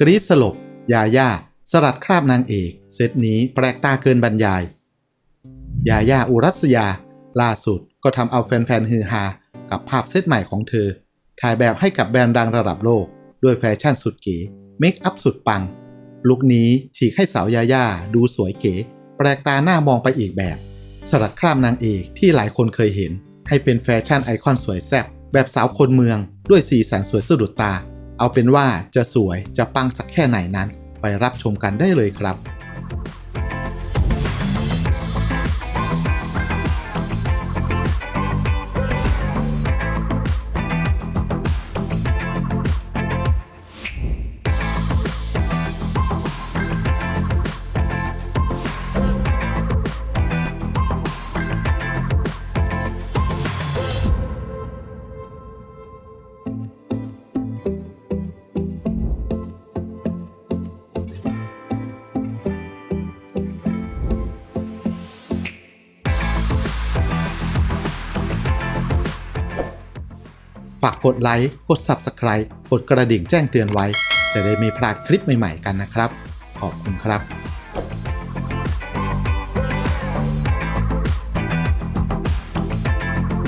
กรีดสลบ ยาย่า สลัดคราบนางเอก เซตนี้แปลกตาเกินบรรยาย ยาย่าอุรัสยา ล่าสุดก็ทำเอาแฟนๆฮือฮากับภาพเซตใหม่ของเธอ ถ่ายแบบให้กับแบรนด์ดังระดับโลก ด้วยแฟชั่นสุดเก๋เมคอัพสุดปัง ลุคนี้ฉีกให้สาวยาย่าดูสวยเก๋ แปลกตาหน้ามองไปอีกแบบ สลัดคราบนางเอกที่หลายคนเคยเห็น ให้เป็นแฟชั่นไอคอนสวยแซ่บแบบสาวคนเมือง ด้วยสีสันสวยสะดุดตา เอาเป็นว่าจะสวยจะปังสักแค่ไหนนั้น ไปรับชมกันได้เลยครับ ฝากกดไลค์ กด Subscribe กดกระดิ่งแจ้งเตือนไว้ จะได้ไม่พลาดคลิปใหม่ๆกันนะครับ ขอบคุณครับ